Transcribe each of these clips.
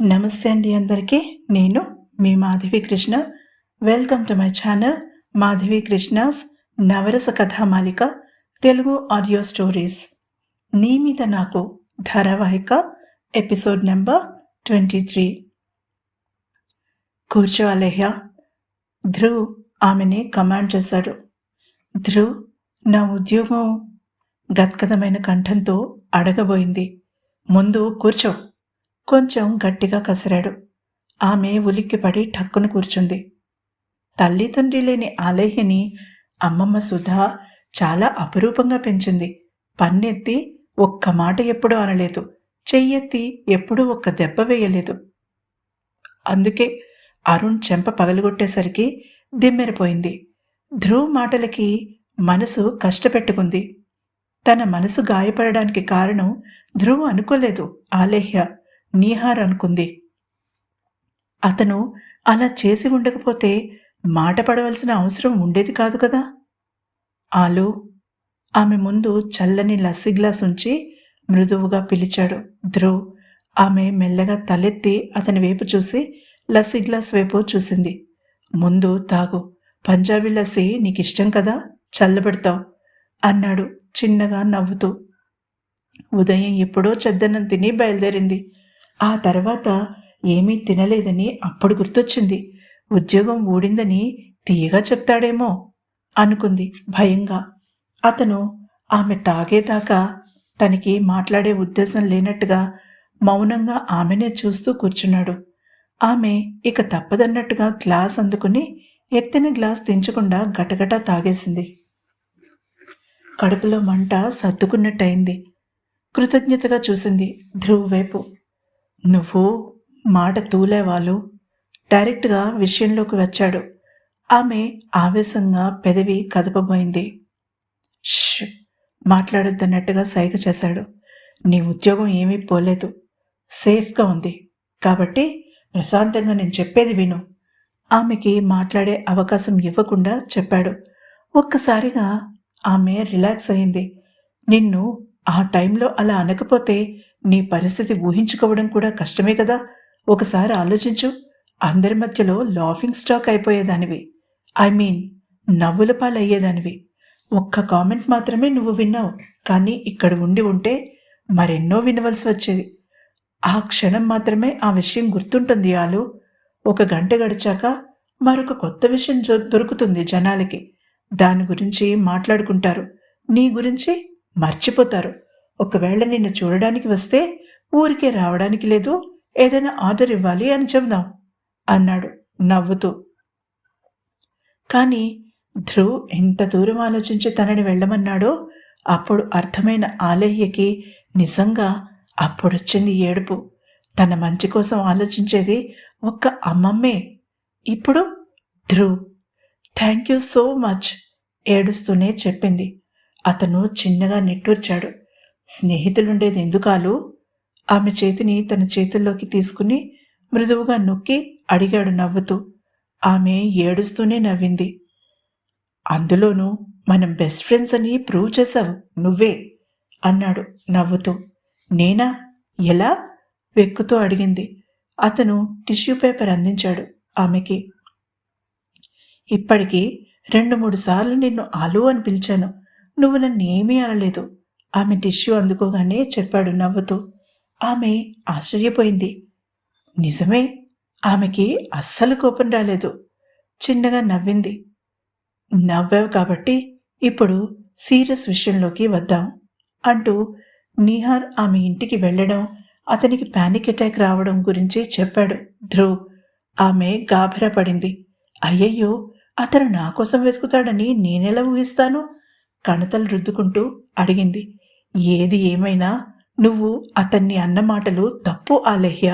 నమస్తే అండి అందరికీ. నేను మీ Madhavi Krishna. Welcome to my channel Madhavi Krishna's Navarasa Kathamalika Telugu audio stories నీ మీద నాకు ధారావాహిక ఎపిసోడ్ నెంబర్ ట్వంటీ త్రీ కూర్చో అలేహ్య. ధ్రువ్ ఆమెని కమాండ్ చేశాడు. ధ్రువ్ నా ఉద్యోగం గద్గదమైన కంఠంతో అడగబోయింది. ముందు కూర్చో. కొంచెం గట్టిగా కసిరాడు. ఆమె ఉలిక్కిపడి ఠక్కున కూర్చుంది. తల్లి తండ్రి లేని ఆలేహ్యని అమ్మమ్మ సుధా చాలా అపురూపంగా పెంచింది. పన్నెత్తి ఒక్క మాట ఎప్పుడూ అనలేదు. చెయ్యెత్తి ఎప్పుడూ ఒక్క దెబ్బ వేయలేదు. అందుకే అరుణ్ చెంప పగలగొట్టేసరికి దిమ్మెరిపోయింది. ధ్రువ్ మాటలకి మనసు కష్టపెట్టుకుంది. తన మనసు గాయపడడానికి కారణం ధ్రువ్ అనుకోలేదు ఆలేహ్య నీహార్ అనుకుంది. అతను అలా చేసి ఉండకపోతే మాట పడవలసిన అవసరం ఉండేది కాదు కదా? ఆలు ఆమె ముందు చల్లని లస్సీ గ్లాస్ ఉంచి మృదువుగా పిలిచాడు. ధ్రువ్ ఆమె మెల్లగా తలెత్తి అతని వైపు చూసి లస్సీ గ్లాస్ వైపు చూసింది. ముందు తాగు. పంజాబీ లస్సీ నీకు ఇష్టం కదా? చల్లబెడతావు అన్నాడు చిన్నగా నవ్వుతూ. ఉదయం ఎప్పుడో చెద్దనం తిని బయలుదేరింది. ఆ తర్వాత ఏమీ తినలేదని అప్పుడు గుర్తొచ్చింది. ఉద్యోగం ఊడిందని తీయగా చెప్తాడేమో అనుకుంది భయంగా. అతను ఆమె తాగేదాకా తనకి మాట్లాడే ఉద్దేశం లేనట్టుగా మౌనంగా ఆమెనే చూస్తూ కూర్చున్నాడు. ఆమె ఇక తప్పదన్నట్టుగా గ్లాస్ అందుకుని ఎత్తిన గ్లాస్ దించకుండా గటగటా తాగేసింది. కడుపులో మంట సర్దుకున్నట్టయింది. కృతజ్ఞతగా చూసింది ధ్రువ్ వైపు. నువ్వు మాట తూలేవాళ్ళు. డైరెక్ట్గా విషయంలోకి వచ్చాడు. ఆమె ఆవేశంగా పెదవి కదపబోయింది. ష్! మాట్లాడొద్దన్నట్టుగా సైగ చేశాడు. నీ ఉద్యోగం ఏమీ పోలేదు. సేఫ్గా ఉంది. కాబట్టి ప్రశాంతంగా నేను చెప్పేది విను. ఆమెకి మాట్లాడే అవకాశం ఇవ్వకుండా చెప్పాడు. ఒక్కసారిగా ఆమె రిలాక్స్ అయింది. నిన్ను ఆ టైంలో అలా అనకపోతే నీ పరిస్థితి ఊహించుకోవడం కూడా కష్టమే కదా? ఒకసారి ఆలోచించు. అందరి మధ్యలో లాఫింగ్ స్టాక్ అయిపోయేదానివి. ఐ మీన్ నవ్వుల పాలయ్యేదానివి. ఒక్క కామెంట్ మాత్రమే నువ్వు విన్నావు. కానీ ఇక్కడ ఉండి ఉంటే మరెన్నో వినవలసి వచ్చేది. ఆ క్షణం మాత్రమే ఆ విషయం గుర్తుంటుంది ఆలు. ఒక గంట గడిచాక మరొక కొత్త విషయం దొరుకుతుంది జనాలకి. దాని గురించి మాట్లాడుకుంటారు. నీ గురించి మర్చిపోతారు. ఒకవేళ నిన్ను చూడడానికి వస్తే ఊరికే రావడానికి లేదు ఏదైనా ఆర్డర్ ఇవ్వాలి అని చెబుదాం అన్నాడు నవ్వుతూ. కానీ ధ్రువ్ ఎంత దూరం ఆలోచించి తనని వెళ్ళమన్నాడో అప్పుడు అర్థమైన ఆలయ్యకి నిజంగా అప్పుడొచ్చింది ఏడుపు. తన మంచి కోసం ఆలోచించేది ఒక్క అమ్మమ్మే. ఇప్పుడు Dhruv thank you so much ఏడుస్తూనే చెప్పింది. అతను చిన్నగా నిట్టూర్చాడు. స్నేహితులుండేది ఎందుకాలు ఆమె చేతిని తన చేతుల్లోకి తీసుకుని మృదువుగా నొక్కి అడిగాడు నవ్వుతూ. ఆమె ఏడుస్తూనే నవ్వింది. అందులోనూ మనం బెస్ట్ ఫ్రెండ్స్ అని ప్రూవ్ చేశావు నువ్వే అన్నాడు నవ్వుతూ. నేనా? ఎలా? వెక్కుతూ అడిగింది. అతను టిష్యూ పేపర్ అందించాడు ఆమెకి. ఇప్పటికీ రెండు మూడు సార్లు నిన్ను ఆలు అని పిలిచాను. నువ్వు నన్ను ఏమీ అనలేదు. ఆమె టిష్యూ అందుకోగానే చెప్పాడు నవ్వుతూ. ఆమె ఆశ్చర్యపోయింది. నిజమే ఆమెకి అస్సలు కోపం రాలేదు. చిన్నగా నవ్వింది. నవ్వావు కాబట్టి ఇప్పుడు సీరియస్ విషయంలోకి వద్దాం అంటూ నిహార్ ఆమె ఇంటికి వెళ్ళడం అతనికి ప్యానిక్ అటాక్ రావడం గురించి చెప్పాడు. ధ్రువ్ ఆమె గాభరా పడింది. అయ్యయ్యో అతను నా కోసం వెతుకుతాడని నేనెలా ఊహిస్తాను? కణతలు రుద్దుకుంటూ అడిగింది. ఏది ఏమైనా నువ్వు అతన్ని అన్న మాటలు తప్పు ఆలహ్య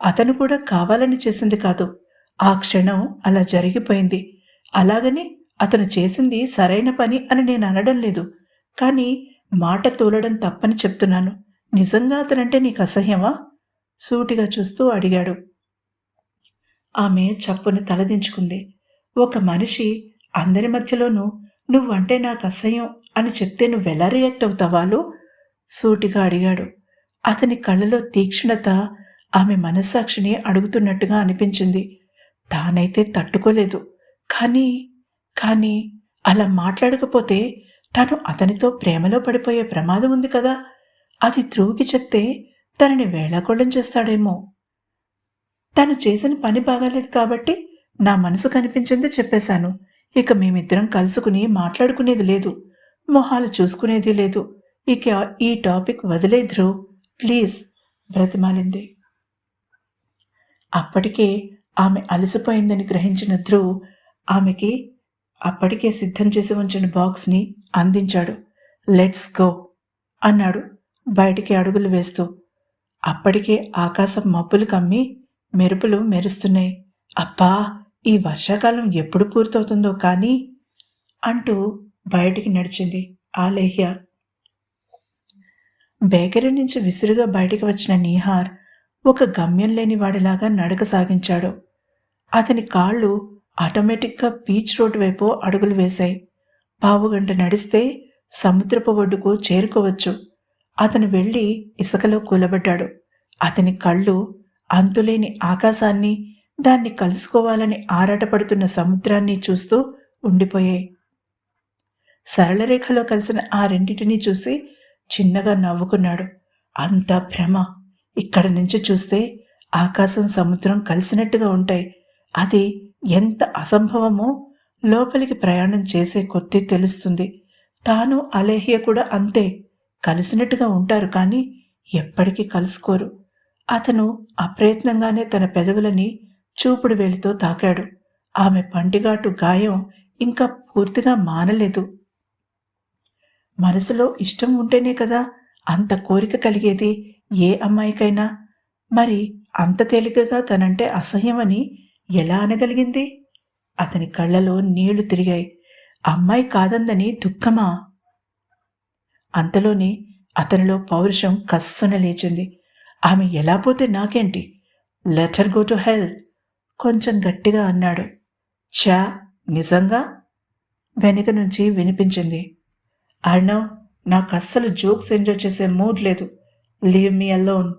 అతను కూడా కావాలని చేసింది కాదు. ఆ క్షణం అలా జరిగిపోయింది. అలాగని అతను చేసింది సరైన పని అని నేను అనడం లేదు. కానీ మాట తోలడం తప్పని చెప్తున్నాను. నిజంగా అతనంటే నీకు అసహ్యమా? సూటిగా చూస్తూ అడిగాడు. ఆమె చప్పుని తలదించుకుంది ఒక మనిషి అందరి మధ్యలోనూ నువ్వంటే నాకు అసహ్యం అని చెప్తే నువ్వెలా రియాక్ట్ అవుతావాలో సూటిగా అడిగాడు. అతని కళ్ళలో తీక్షణత ఆమె మనస్సాక్షిని అడుగుతున్నట్టుగా అనిపించింది. తానైతే తట్టుకోలేదు. కానీ కానీ అలా మాట్లాడకపోతే తను అతనితో ప్రేమలో పడిపోయే ప్రమాదం ఉంది కదా. అది ధ్రువుకి చెప్తే తనని వేళాకోళం చేస్తాడేమో. తను చేసిన పని బాగాలేదు కాబట్టి నా మనసు కనిపించింది చెప్పేశాను. ఇక మేమిద్దరం కలుసుకుని మాట్లాడుకునేది లేదు. మొహాలు చూసుకునేది లేదు. ఇక ఈ టాపిక్ వదిలే ధ్రువ్ ప్లీజ్ బ్రతిమాలింది. అప్పటికే ఆమె అలసిపోయిందని గ్రహించిన ధ్రువ్ ఆమెకి అప్పటికే సిద్ధం చేసి ఉంచిన బాక్స్ని అందించాడు. లెట్స్ గో అన్నాడు బయటికి అడుగులు వేస్తూ. అప్పటికే ఆకాశం మబ్బులు కమ్మి మెరుపులు మెరుస్తున్నాయి. అబ్బా ఈ వర్షాకాలం ఎప్పుడు పూర్తవుతుందో కానీ అంటూ బయటికి నడిచింది ఆలేహ్య. బేకరీ నుంచి విసురుగా బయటికి వచ్చిన నీహార్ ఒక గమ్యం లేని వాడిలాగా నడక సాగించాడు అతని కాళ్ళు ఆటోమేటిక్గా బీచ్ రోడ్డు వైపు అడుగులు వేశాయి. పావుగంట నడిస్తే సముద్రపు ఒడ్డుకు చేరుకోవచ్చు. అతను వెళ్ళి ఇసుకలో కూలబడ్డాడు. అతని కళ్ళు అంతులేని ఆకాశాన్ని దాన్ని కలుసుకోవాలని ఆరాటపడుతున్న సముద్రాన్ని చూస్తూ ఉండిపోయాయి. సరళరేఖలో కలిసిన ఆ రెండింటినీ చూసి చిన్నగా నవ్వుకున్నాడు. అంత భ్రమ. ఇక్కడ నుంచి చూస్తే ఆకాశం సముద్రం కలిసినట్టుగా ఉంటాయి. అది ఎంత అసంభవమో లోపలికి ప్రయాణం చేసే కొద్దీ తెలుస్తుంది. తాను అలేహ్య కూడా అంతే. కలిసినట్టుగా ఉంటారు కానీ ఎప్పటికీ కలుసుకోరు. అతను అప్రయత్నంగానే తన పెదవులని చూపుడు వేలితో తాకాడు. ఆమె పంటిగాటు గాయం ఇంకా పూర్తిగా మానలేదు. మనసులో ఇష్టం ఉంటేనే కదా అంత కోరిక కలిగేది ఏ అమ్మాయికైనా. మరి అంత తేలికగా తనంటే అసహ్యమని ఎలా అనగలిగింది? అతని కళ్ళలో నీళ్ళు తిరిగాయి. అమ్మాయి కాదందని దుఃఖమా? అంతలోనే అతనిలో పౌరుషం కస్సున లేచింది. ఆమె ఎలా పోతే నాకేంటి? Let her go to hell. కొంచెం గట్టిగా అన్నాడు. చా నిజంగా? వెనుక నుంచి వినిపించింది. అర్ణవ్ నాకు అస్సలు జోక్స్ ఎంజాయ్ చేసే మూడ్ లేదు. లీవ్ మీ అలోన్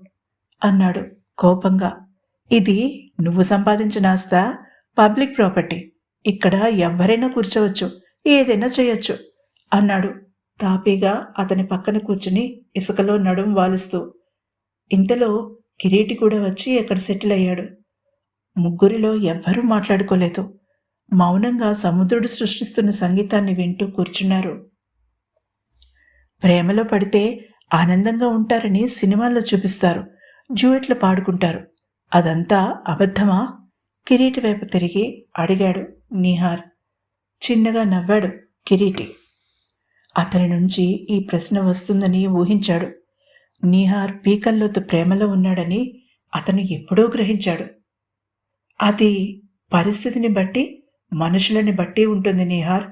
అన్నాడు కోపంగా. ఇది నువ్వు సంపాదించిన ఆస్త పబ్లిక్ ప్రాపర్టీ. ఇక్కడ ఎవరైనా కూర్చోవచ్చు ఏదైనా చేయొచ్చు అన్నాడు. తాపీగా అతని పక్కన కూర్చుని ఇసుకలో నడుం వాలుస్తూ. ఇంతలో కిరీటి కూడా వచ్చి ఎక్కడ సెటిల్ అయ్యాడు. ముగ్గురిలో ఎవ్వరూ మాట్లాడుకోలేదు. మౌనంగా సముద్రుడు సృష్టిస్తున్న సంగీతాన్ని వింటూ కూర్చున్నారు. ప్రేమలో పడితే ఆనందంగా ఉంటారని సినిమాల్లో చూపిస్తారు. జ్యూయట్లు పాడుకుంటారు. అదంతా అబద్ధమా? కిరీటి వైపు తిరిగి అడిగాడు నిహార్. చిన్నగా నవ్వాడు కిరీటి. అతని నుంచి ఈ ప్రశ్న వస్తుందని ఊహించాడు. నీహార్ పీకల్లోతు ప్రేమలో ఉన్నాడని అతను ఎప్పుడో గ్రహించాడు. అది పరిస్థితిని బట్టి మనుషులని బట్టి ఉంటుంది నీహార్.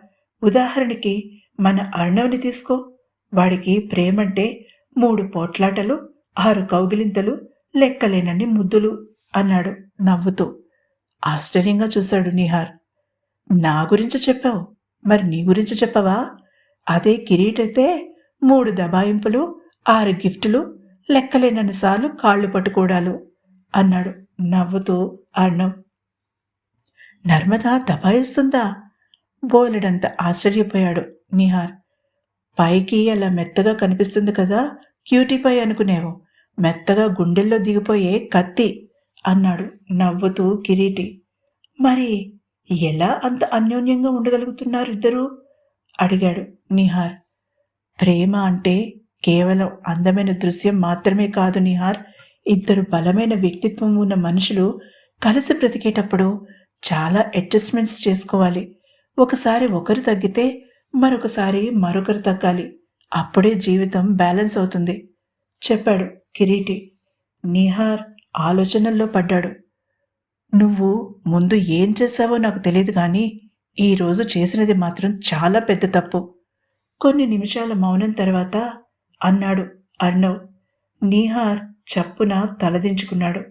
ఉదాహరణకి మన అర్ణవ్ని తీసుకో. వాడికి ప్రేమంటే మూడు పోట్లాటలు ఆరు కౌగిలింతలు లెక్కలేనన్ని ముద్దులు అన్నాడు నవ్వుతూ. ఆశ్చర్యంగా చూశాడు నిహార్. నా గురించి చెప్పావు. మరి నీ గురించి చెప్పవా? అదే కిరీటైతే మూడు దబాయింపులు ఆరు గిఫ్టులు లెక్కలేనన్నిసార్లు కాళ్ళు పట్టుకోడాలు అన్నాడు నవ్వుతూ అర్ణవ్ నర్మదా దబాయిస్తుందా? బోలెడంత ఆశ్చర్యపోయాడు నిహార్. పైకి అలా మెత్తగా కనిపిస్తుంది కదా క్యూటీ పై అనుకునేవు. మెత్తగా గుండెల్లో దిగిపోయే కత్తి అన్నాడు నవ్వుతూ కిరీటి. మరి ఎలా అంత అన్యోన్యంగా ఉండగలుగుతున్నారు ఇద్దరు? అడిగాడు నిహార్. ప్రేమ అంటే కేవలం అందమైన దృశ్యం మాత్రమే కాదు నిహార్. ఇద్దరు బలమైన వ్యక్తిత్వం ఉన్న మనుషులు కలిసి బ్రతికేటప్పుడు చాలా అడ్జస్ట్మెంట్స్ చేసుకోవాలి. ఒకసారి ఒకరు తగ్గితే మరొకసారి మరొకరు తగ్గాలి. అప్పుడే జీవితం బ్యాలెన్స్ అవుతుంది. చెప్పాడు కిరీటి. నిహార్ ఆలోచనల్లో పడ్డాడు. నువ్వు ముందు ఏం చేశావో నాకు తెలియదు కానీ ఈరోజు చేసినది మాత్రం చాలా పెద్ద తప్పు. కొన్ని నిమిషాల మౌనం తర్వాత అన్నాడు అర్ణవ్. నీహార్ చప్పున తలదించుకున్నాడు.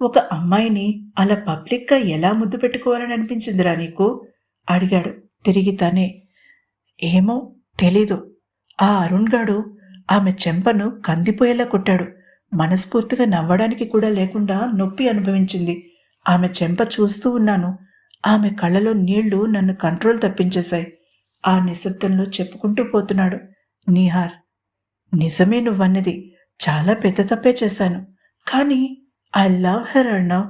ఒక అమ్మాయిని అలా పబ్లిక్గా ఎలా ముద్దు పెట్టుకోవాలని అనిపించిందిరా నీకు? అడిగాడు. తిరిగి తనే ఏమో తెలీదు. ఆ అరుణ్ గాడు ఆమె చెంపను కందిపోయేలా కొట్టాడు. మనస్ఫూర్తిగా నవ్వడానికి కూడా లేకుండా నొప్పి అనుభవించింది. ఆమె చెంప చూస్తూ ఉన్నాను. ఆమె కళ్ళలో నీళ్ళు నన్ను కంట్రోల్ తప్పించేశాయి. ఆ నిశ్శబ్దంలో చెప్పుకుంటూ పోతున్నాడు. నీహార్ నిజమే నువ్వన్నది. చాలా పెద్ద తప్పే చేశాను. కానీ ఐ లవ్ హెర్ అర్ణవ్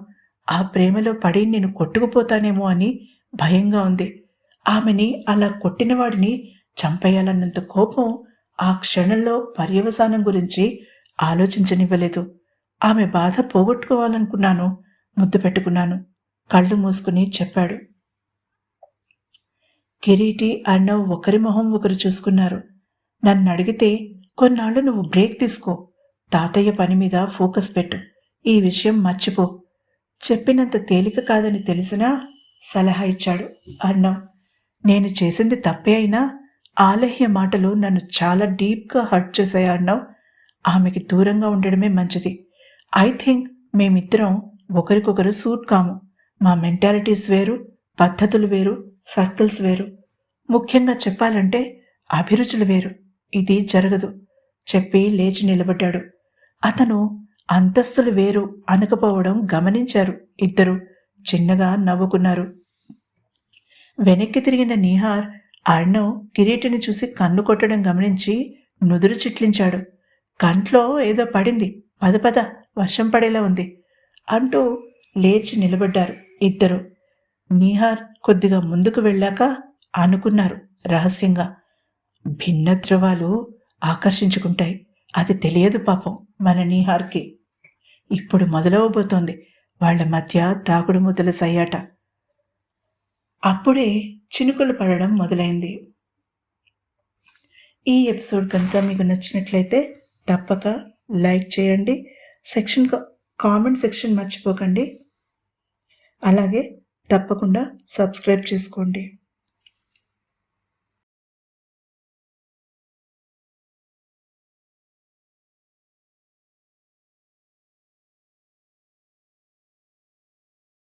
ఆ ప్రేమలో పడి నేను కొట్టుకుపోతానేమో అని భయంగా ఉంది. ఆమెని అలా కొట్టినవాడిని చంపేయాలన్నంత కోపం ఆ క్షణంలో పర్యవసానం గురించి ఆలోచించనివ్వలేదు. ఆమె బాధ పోగొట్టుకోవాలనుకున్నాను ముద్దు పెట్టుకున్నాను. కళ్ళు మూసుకుని చెప్పాడు. కిరీటి అన్నవ్ ఒకరి మొహం ఒకరు చూసుకున్నారు. నన్ను అడిగితే కొన్నాళ్ళు నువ్వు బ్రేక్ తీసుకో. తాతయ్య పని మీద ఫోకస్ పెట్టు. ఈ విషయం మర్చిపో. చెప్పినంత తేలిక కాదని తెలిసినా సలహా ఇచ్చాడు అన్నవ్ నేను చేసింది తప్పే అయినా ఆలహ్య మాటలు నన్ను చాలా డీప్గా హర్ట్ చేశాయి అన్నావు. ఆమెకి దూరంగా ఉండడమే మంచిది. ఐ థింక్ మేమిద్దరం ఒకరికొకరు సూట్ కాము. మా మెంటాలిటీస్ వేరు పద్ధతులు వేరు సర్కిల్స్ వేరు. ముఖ్యంగా చెప్పాలంటే అభిరుచులు వేరు. ఇది జరగదు. చెప్పి లేచి నిలబడ్డాడు. అతను అంతస్తులు వేరు అనకపోవడం గమనించారు ఇద్దరు. చిన్నగా నవ్వుకున్నారు. వెనక్కి తిరిగిన నీహార్ అర్ణవ్ కిరీటిని చూసి కన్ను కొట్టడం గమనించి నుదురు చిట్లించాడు. కంట్లో ఏదో పడింది. పద పద వర్షం పడేలా ఉంది అంటూ లేచి నిలబడ్డారు ఇద్దరు. నీహార్ కొద్దిగా ముందుకు వెళ్ళాక అనుకున్నారు రహస్యంగా. భిన్న ద్రవాలు ఆకర్షించుకుంటాయి. అది తెలియదు పాపం మన నీహార్కి. ఇప్పుడు మొదలవబోతోంది. వాళ్ళ మధ్య తాగుడు ముద్దల సయ్యాట. అప్పుడే చినుకులు పడడం మొదలైంది. ఈ ఎపిసోడ్ కనుక మీకు నచ్చినట్లయితే తప్పక లైక్ చేయండి. సెక్షన్ కామెంట్ సెక్షన్ మర్చిపోకండి. అలాగే తప్పకుండా సబ్స్క్రైబ్ చేసుకోండి.